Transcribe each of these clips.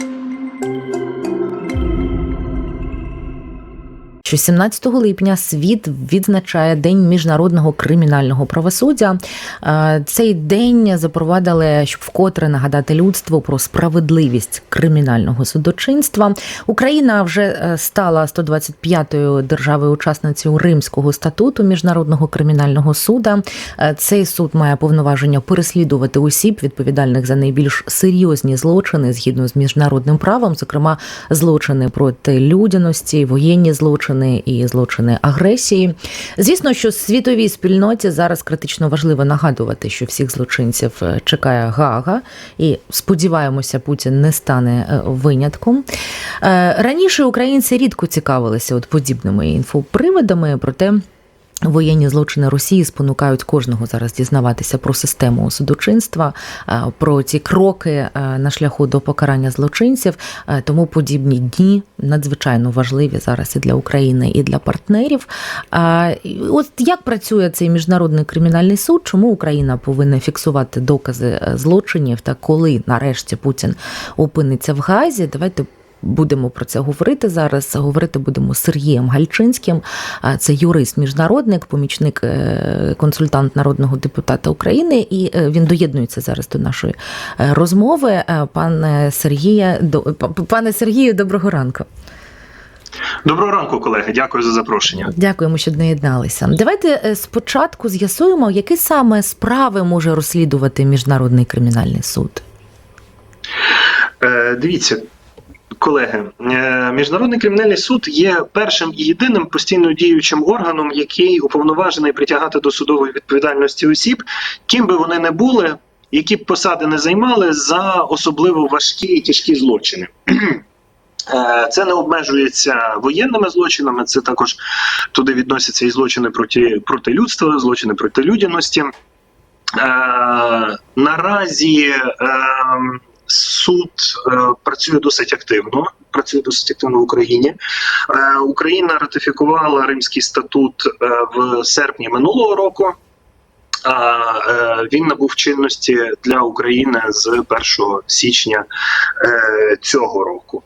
thank you що 17 липня світ відзначає День міжнародного кримінального правосуддя. Е, Цей день запровадили, щоб вкотре нагадати людству про справедливість кримінального судочинства. Україна вже е, стала 125-ю державою-учасницею Римського статуту міжнародного кримінального суда. Е, Цей суд має повноваження переслідувати осіб, відповідальних за найбільш серйозні злочини згідно з міжнародним правом, зокрема злочини проти людяності, воєнні злочини і злочини агресії. Звісно, що світовій спільноті зараз критично важливо нагадувати, що всіх злочинців е, чекає Гага, і сподіваємося, Путін не стане е, винятком. Е, Раніше українці рідко цікавилися от подібними інфоприводами, проте. Воєнні злочини Росії спонукають кожного зараз дізнаватися про систему судочинства, е, про ті кроки е, на шляху до покарання злочинців. Е, Тому подібні дні надзвичайно важливі зараз і для України, і для партнерів. От як працює цей міжнародний кримінальний суд? Чому Україна повинна фіксувати докази злочинів? Та коли нарешті Путін опиниться в Газі? Давайте Будемо про це говорити зараз. Говорити будемо з Сергієм Гальчинським. Це юрист, міжнародник, помічник е, консультант народного депутата України, і е, він доєднується зараз до нашої е, розмови. Пане Сергія, до пане Сергію, доброго ранку. Доброго ранку, колеги. Дякую за запрошення. Дякуємо, що доєдналися. Давайте спочатку з'ясуємо, які саме справи може розслідувати міжнародний кримінальний суд. Е, дивіться, колеги, е, міжнародний кримінальний суд є першим і єдиним постійно діючим органом, який уповноважений притягати до судової відповідальності осіб, ким би вони не були, які б посади не займали за особливо важкі і тяжкі злочини. Е, Це не обмежується воєнними злочинами, це також туди відносяться і злочини проти, проти людства, злочини проти людяності. Е, наразі е, суд е, працює досить активно. Працює досить активно в Україні. Е, Україна ратифікувала Римський статут е, в серпні минулого року. А він набув чинності для України з 1 січня цього року.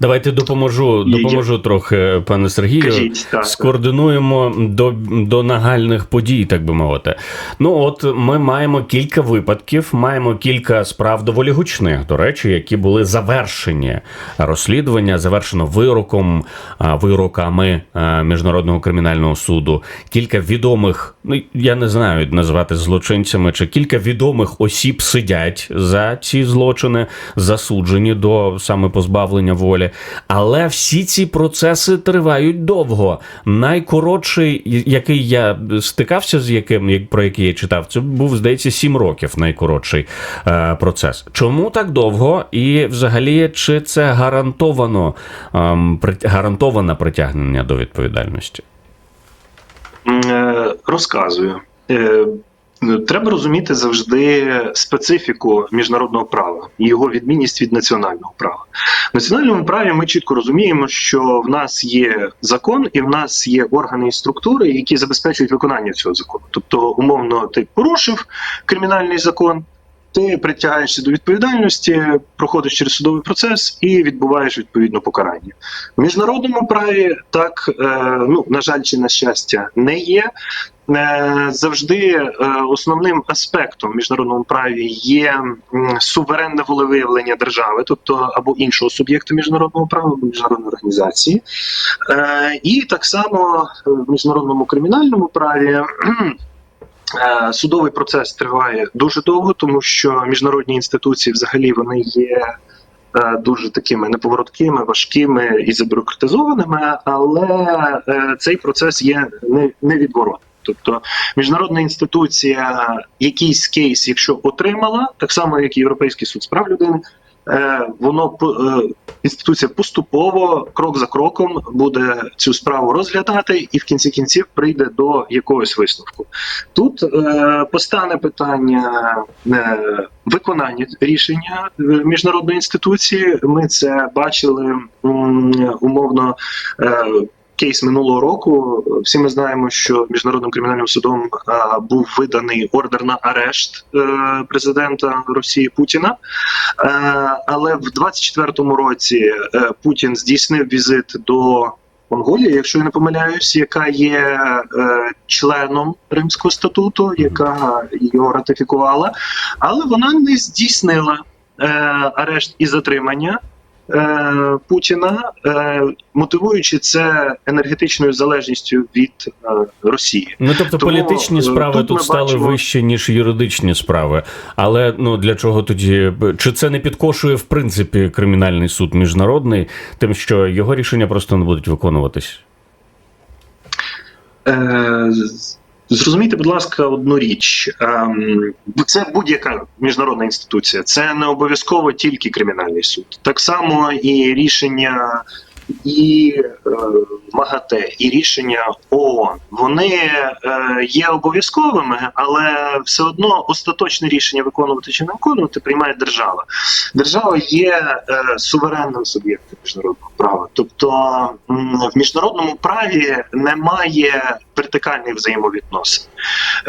Давайте допоможу, Є- допоможу трохи, пане Сергію. Кажіть, так. Скоординуємо до, до нагальних подій, так би мовити. Ну, от ми маємо кілька випадків, маємо кілька справ доволі гучних, до речі, які були завершені розслідування, завершено вироком, вироками міжнародного кримінального суду. Кілька відомих, ну я не знаю назвати злочинцями, чи кілька відомих осіб сидять за ці злочини, засуджені до саме позбавлення волі. Але всі ці процеси тривають довго. Найкоротший, який я стикався з яким, як- про який я читав, це був, здається, сім років найкоротший е, процес. Чому так довго? І взагалі, чи це гарантовано при- гарантоване притягнення до відповідальності? Е, Розказую. Е, Треба розуміти завжди специфіку міжнародного права і його відмінність від національного права. В національному праві ми чітко розуміємо, що в нас є закон і в нас є органи і структури, які забезпечують виконання цього закону. Тобто, умовно, ти порушив кримінальний закон. Ти притягаєшся до відповідальності, проходиш через судовий процес і відбуваєш відповідно покарання. В міжнародному праві так е, ну на жаль, чи на щастя, не є. Е, завжди е, основним аспектом в міжнародному праві є суверенне волевиявлення держави, тобто або іншого суб'єкту міжнародного права, або міжнародної організації. І так само в міжнародному кримінальному праві. Е, Судовий процес триває дуже довго, тому що міжнародні інституції взагалі вони є е, дуже такими неповороткими, важкими і забюрократизованими, але е, цей процес є не- невідворотним. Тобто міжнародна інституція якийсь кейс, якщо отримала, так само як і Європейський суд з прав людини, воно інституція поступово, крок за кроком, буде цю справу розглядати і в кінці кінців прийде до якогось висновку. Тут е, постане питання е, виконання рішення е, міжнародної інституції. Ми це бачили м, умовно. Е, кейс минулого року. Всі ми знаємо, що міжнародним кримінальним судом е, був виданий ордер на арешт е, президента Росії Путіна. Е, але в 24-му році е, Путін здійснив візит до Монголії, якщо я не помиляюсь, яка є е, членом Римського статуту, яка його ратифікувала, але вона не здійснила е, арешт і затримання. Е, Путіна, е, мотивуючи це енергетичною залежністю від е, Росії. Ну тобто Тому, політичні справи тут тут, стали бачимо- вище, ніж юридичні справи. Але ну для чого тоді чи це не підкошує в принципі кримінальний суд міжнародний, тим, що його рішення просто не будуть виконуватись? Е, Зрозумійте, будь ласка, одну річ. Ем, Це будь-яка міжнародна інституція. Це не обов'язково тільки кримінальний суд. Так само і рішення і е, МАГАТЕ, і рішення ООН. Вони е, є обов'язковими, але все одно остаточне рішення виконувати чи не виконувати приймає держава. Держава є е, суверенним суб'єктом міжнародного права. Тобто в міжнародному праві немає вертикальних взаємовідносин.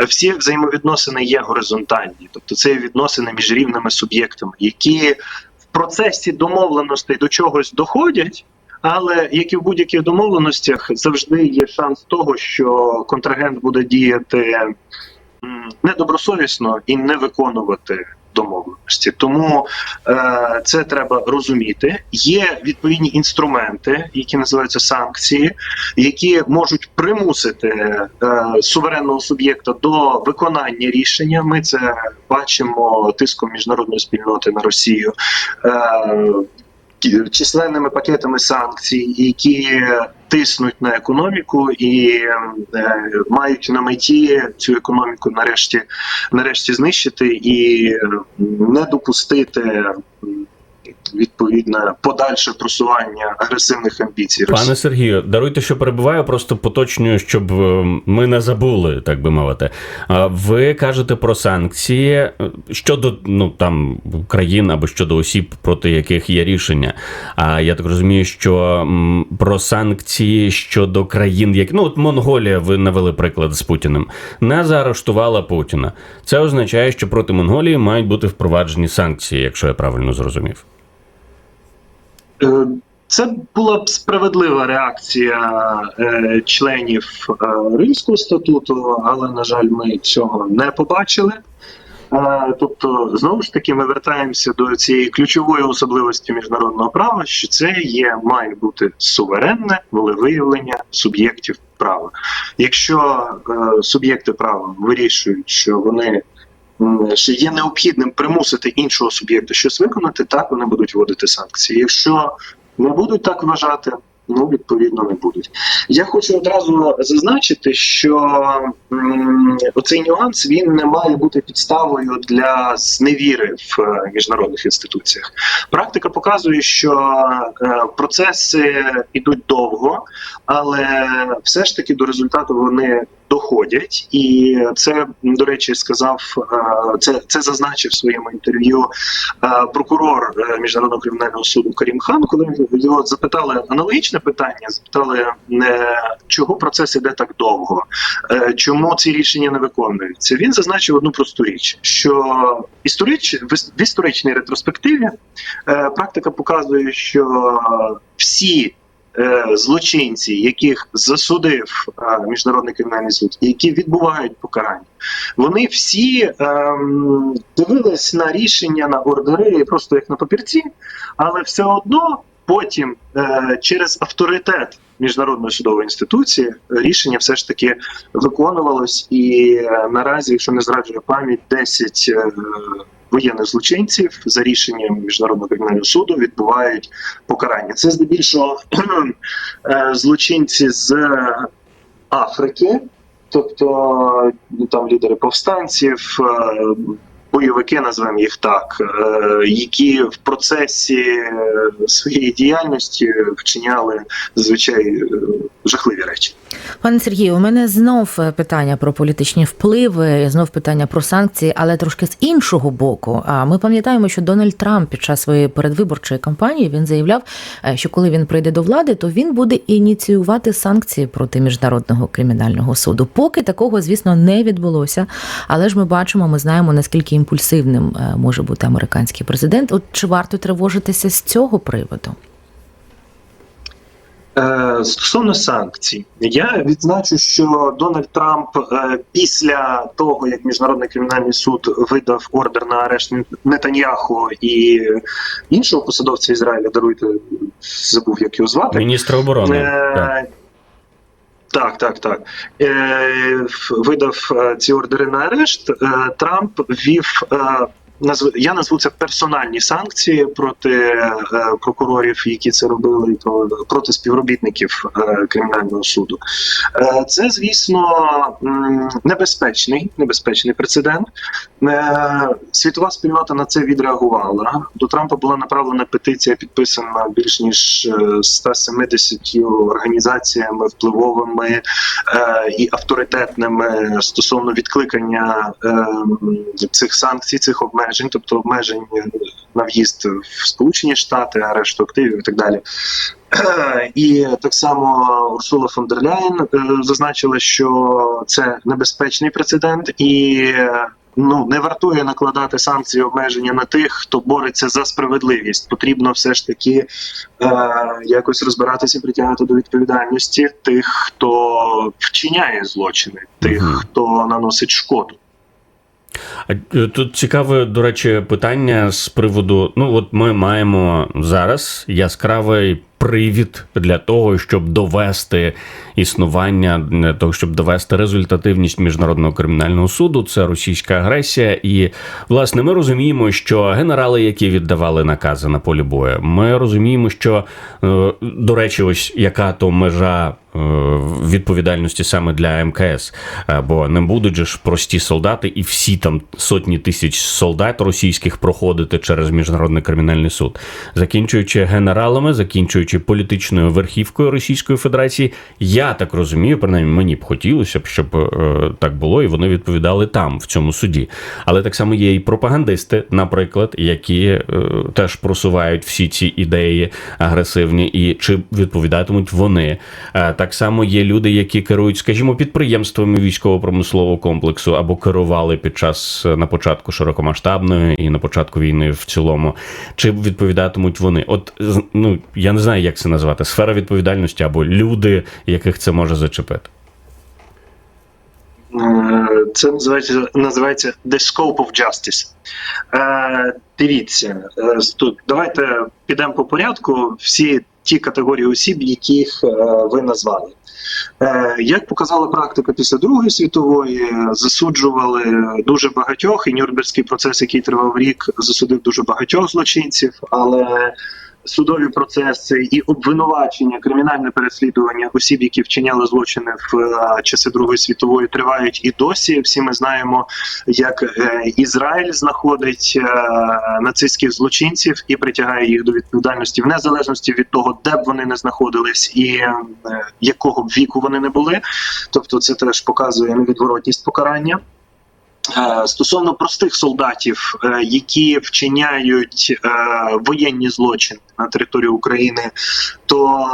Всі взаємовідносини є горизонтальні, тобто це відносини між рівними суб'єктами, які в процесі домовленостей до чогось доходять. Але як і в будь-яких домовленостях, завжди є шанс того, що контрагент буде діяти недобросовісно і не виконувати домовленості. Тому е, це треба розуміти. Є відповідні інструменти, які називаються санкції, які можуть примусити е, суверенного суб'єкта до виконання рішення. Ми це бачимо тиском міжнародної спільноти на Росію. Е, численними пакетами санкцій, які тиснуть на економіку і е, мають на меті цю економіку нарешті, нарешті знищити і не допустити відповідне подальше просування агресивних амбіцій Пане Сергію, даруйте, що перебуваю, просто поточнюю, щоб е, ми не забули, так би мовити. Ви кажете про санкції щодо ну там країн або щодо осіб, проти яких є рішення. А я так розумію, що про санкції щодо країн, як ну от Монголія, ви навели приклад з Путіним, не заарештувала Путіна. Це означає, що проти Монголії мають бути впроваджені санкції, якщо я правильно зрозумів. Е, Це була б справедлива реакція е, членів е, Римського статуту, але на жаль, ми цього не побачили. Тобто, знову ж таки, ми вертаємося до цієї ключової особливості міжнародного права, що це є має бути суверенне волевиявлення суб'єктів права. Якщо е, суб'єкти права вирішують, що вони що є необхідним примусити іншого суб'єкта щось виконати, так вони будуть вводити санкції. Якщо не будуть так вважати, ну відповідно не будуть. Я хочу одразу зазначити, що м, оцей нюанс він не має бути підставою для зневіри в е, міжнародних інституціях. Практика показує, що е, процеси йдуть довго, але все ж таки до результату вони доходять, і це до речі сказав е, це, це зазначив в своєму інтерв'ю е, прокурор е, міжнародного кримінального суду Карім Хан, коли його запитали аналогічне питання, запитали чого процес іде так довго, чому ці рішення не виконуються. Він зазначив одну просту річ: що історич в історичній ретроспективі практика показує, що всі злочинці, яких засудив е, міжнародний кримінальний суд, які відбувають покарання, вони всі ем, дивились на рішення на ордери просто як на папірці, але все одно потім е, через авторитет міжнародної судової інституції рішення все ж таки виконувалось, і е, наразі, якщо не зраджує пам'ять, 10 е, воєнних злочинців за рішенням міжнародного кримінального суду відбувають покарання. Це здебільшого е, злочинці з Африки, тобто ну, там лідери повстанців. Бойовики, назвемо їх так, е, які в процесі е, своєї діяльності вчиняли зазвичай е, жахливі речі. Пане Сергію, у мене знов е, питання про політичні впливи, знов питання про санкції, але трошки з іншого боку. А ми пам'ятаємо, що Дональд Трамп під час своєї передвиборчої кампанії він заявляв, е, що коли він прийде до влади, то він буде ініціювати санкції проти міжнародного кримінального суду. Поки такого, звісно, не відбулося. Але ж ми бачимо, ми знаємо наскільки імпульсивним е, може бути американський президент. От чи варто тривожитися з цього приводу? Е, Стосовно санкцій, я відзначу, що Дональд Трамп е, після того, як міжнародний кримінальний суд видав ордер на арешт Нетаньяху і іншого посадовця Ізраїля, даруйте, забув, як його звати. Міністр оборони. Е, Так, так, так. Е, видав е, ці ордери на арешт. Е, Трамп ввів. е, Я назву це персональні санкції проти е, прокурорів, які це робили, то проти співробітників е, кримінального суду. Е, Це, звісно, небезпечний, небезпечний прецедент. Світова спільнота на це відреагувала. До Трампа була направлена петиція, підписана більш ніж е, 170 організаціями впливовими і авторитетними стосовно відкликання цих санкцій, цих обмежень, тобто обмежень на в'їзд в Сполучені Штати, арешту активів і так далі. Е, І так само Урсула фон дер Ляєн е, зазначила, що це небезпечний прецедент, і е, ну не вартує накладати санкції обмеження на тих, хто бореться за справедливість. Потрібно все ж таки е, якось розбиратися, притягати до відповідальності тих, хто вчиняє злочини, тих, хто наносить шкоду. Е, Тут цікаве, до речі, питання з приводу. Ну, от ми маємо зараз яскравий привід для того, щоб довести існування, для того, щоб довести результативність міжнародного кримінального суду. Це російська агресія. І власне ми розуміємо, що генерали, які віддавали накази на полі бою, ми розуміємо, що е, до речі, ось яка то межа. е, Відповідальності саме для МКС, Е, бо не будуть же ж прості солдати і всі там сотні тисяч солдат російських проходити через міжнародний кримінальний суд, закінчуючи генералами, закінчуючи політичною верхівкою Російської Федерації. Я так розумію, принаймні мені б хотілося б, щоб е, так було, і вони відповідали там, в цьому суді. Але так само є і пропагандисти, наприклад, які е, теж просувають всі ці ідеї агресивні, і чи відповідатимуть вони. Е, Так само є люди, які керують, скажімо, підприємствами військово-промислового комплексу або керували під час е, на початку широкомасштабної і на початку війни в цілому. Чи відповідатимуть вони? От ну я не знаю, як це назвати. Сфера відповідальності або люди, яких це може зачепити. Е, Це називається називається The Scope of Justice. Е, дивіться, е, тут давайте підемо по порядку. Всі ті категорії осіб, яких е, ви назвали. Е, як показала практика після Другої світової, засуджували дуже багатьох, і Нюрнберзький процес, який тривав рік, засудив дуже багатьох злочинців, але судові процеси і обвинувачення, кримінальне переслідування осіб, які вчиняли злочини в е, часи Другої світової, тривають і досі. Всі ми знаємо, як е, Ізраїль знаходить е, нацистських злочинців і притягає їх до відповідальності в незалежності від того, де б вони не знаходились і якого б віку вони не були. Тобто, це теж показує невідворотність покарання. Е, Стосовно простих солдатів, е, які вчиняють е, воєнні злочини на території України, то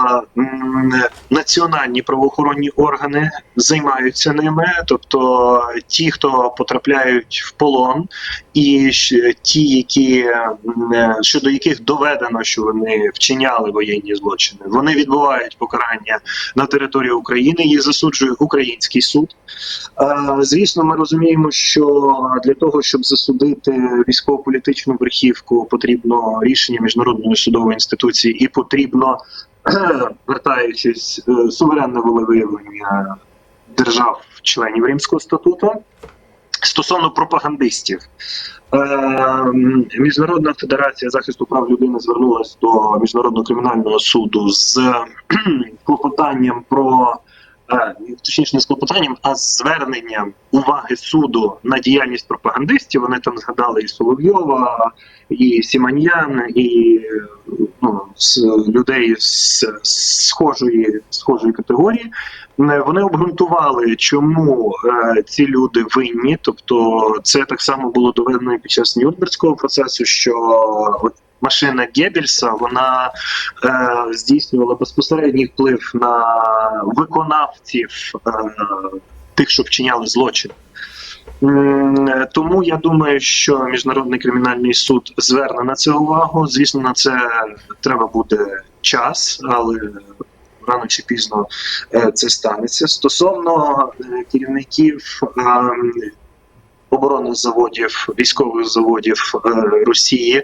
національні правоохоронні органи займаються ними, тобто ті, хто потрапляють в полон, і ті, які щодо яких доведено, що вони вчиняли воєнні злочини, вони відбувають покарання на території України. Їх засуджує український суд. Звісно, ми розуміємо, що для того, щоб засудити військово-політичну верхівку, потрібно рішення міжнародної судової інституції, і потрібно, вертаючись, е, суверенне волевиявлення держав-членів Римського статуту. Стосовно пропагандистів, е, Міжнародна федерація захисту прав людини звернулася до міжнародного кримінального суду з клопотанням про точніше не з клопотанням, а з зверненням уваги суду на діяльність пропагандистів. Вони там згадали і Соловйова, і Сіманьян, і ну, з людей з схожої схожої категорії. Вони обґрунтували, чому е, ці люди винні. Тобто, це так само було доведено під час Нюрнберзького процесу, що машина Геббельса вона е, здійснювала безпосередній вплив на виконавців е, тих, що вчиняли злочин. Тому я думаю, що міжнародний кримінальний суд зверне на це увагу. Звісно, на це треба буде час, але рано чи пізно е, це станеться. Стосовно е, керівників ем, оборонних заводів, військових заводів е, Росії,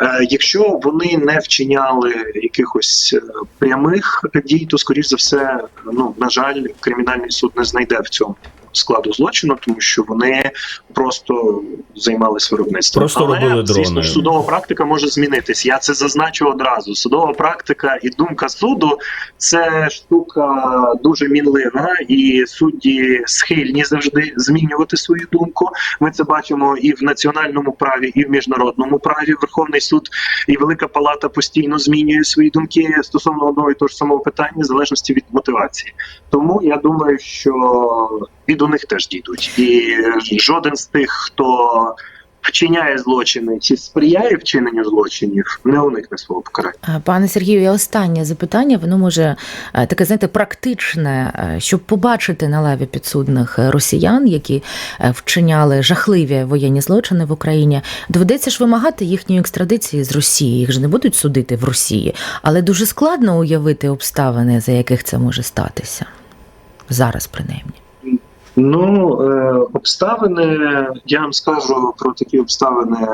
е, якщо вони не вчиняли якихось е, прямих дій, то скоріш за все, ну на жаль, кримінальний суд не знайде в цьому складу злочину, тому що вони просто займалися виробництвом. Просто Але, робили звісно, ж, судова практика може змінитись. Я це зазначу одразу. Судова практика і думка суду це штука дуже мінлива, і судді схильні завжди змінювати свою думку. Ми це бачимо і в національному праві, і в міжнародному праві. Верховний суд і Велика Палата постійно змінює свої думки стосовно одного і того ж самого питання, в залежності від мотивації. Тому я думаю, що і до них теж дійдуть. І жоден з тих, хто вчиняє злочини чи сприяє вчиненню злочинів, не уникне свого покарання. Е, Пане Сергію, і останнє запитання, воно може е, таке, знаєте, практичне, е, щоб побачити на лаві підсудних росіян, які вчиняли жахливі воєнні злочини в Україні. Доведеться ж вимагати їхньої екстрадиції з Росії. Їх ж не будуть судити в Росії, але дуже складно уявити обставини, за яких це може статися зараз, принаймні. Ну, е, обставини, я вам скажу про такі обставини,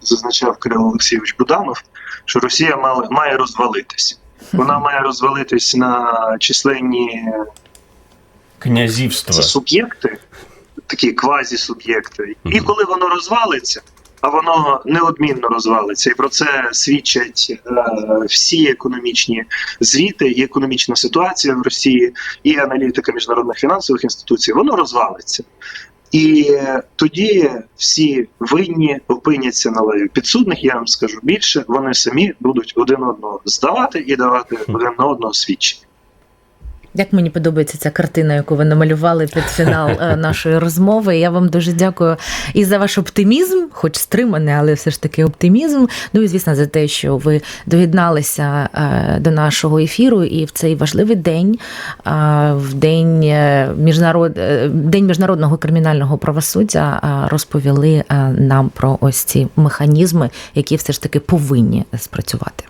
зазначав Кирило Олексійович Буданов, що Росія мала, має розвалитись. Вона має розвалитись на численні князівства суб'єкти, такі квазі-суб'єкти. І коли воно розвалиться, а воно неодмінно розвалиться, і про це свідчать е, всі економічні звіти і економічна ситуація в Росії, і аналітика міжнародних фінансових інституцій, воно розвалиться. І е, тоді всі винні опиняться на лаві підсудних. Я вам скажу більше, вони самі будуть один одного здавати і давати один на одного свідчення. Як мені подобається ця картина, яку ви намалювали під фінал е, нашої розмови. Я вам дуже дякую і за ваш оптимізм, хоч стриманий, але все ж таки оптимізм. Ну і звісно, за те, що ви доєдналися е, до нашого ефіру, і в цей важливий день, е, в день міжнарод... день міжнародного кримінального правосуддя, розповіли нам про ось ці механізми, які все ж таки повинні спрацювати.